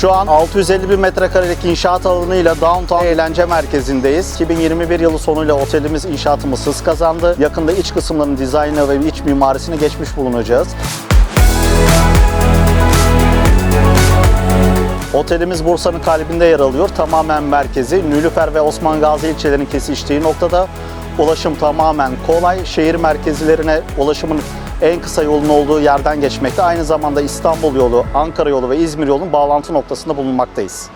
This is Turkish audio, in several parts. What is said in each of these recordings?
Şu an 650 bin metrekarelik inşaat alanıyla Downtown Eğlence Merkezi'ndeyiz. 2021 yılı sonuyla otelimiz inşaatımız hız kazandı. Yakında iç kısımların dizaynı ve iç mimarisini geçmiş bulunacağız. Otelimiz Bursa'nın kalbinde yer alıyor. Tamamen merkezi. Nülüfer ve Osman Gazi ilçelerinin kesiştiği noktada ulaşım tamamen kolay. Şehir merkezlerine ulaşımın en kısa yolun olduğu yerden geçmekte. Aynı zamanda İstanbul yolu, Ankara yolu ve İzmir yolunun bağlantı noktasında bulunmaktayız.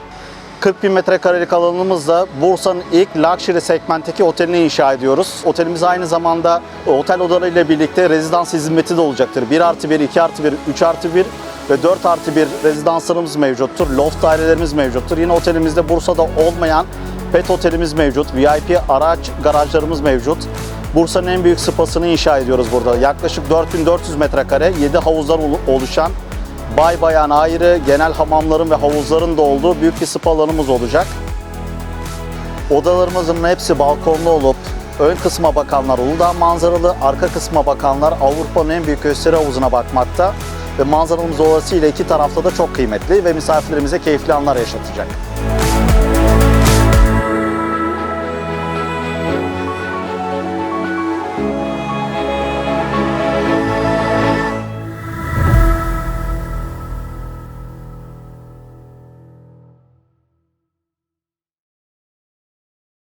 40 bin metrekarelik alanımızla Bursa'nın ilk luxury segmentteki otelini inşa ediyoruz. Otelimiz aynı zamanda otel odalarıyla birlikte rezidans hizmeti de olacaktır. 1 artı 1, 2 artı 1, 3 artı 1 ve 4 artı 1 rezidanslarımız mevcuttur. Loft dairelerimiz mevcuttur. Yine otelimizde Bursa'da olmayan pet otelimiz mevcut. VIP araç garajlarımız mevcut. Bursa'nın en büyük spasını inşa ediyoruz burada. Yaklaşık 4400 metrekare, 7 havuzlar olu- oluşan bay bayan ayrı, genel hamamların ve havuzların da olduğu büyük bir spa alanımız olacak. Odalarımızın hepsi balkonlu olup ön kısma bakanlar Uludağ manzaralı, arka kısma bakanlar Avrupa'nın en büyük gösteri havuzuna bakmakta ve manzaramız dolayısıyla iki tarafta da çok kıymetli ve misafirlerimize keyifli anlar yaşatacak.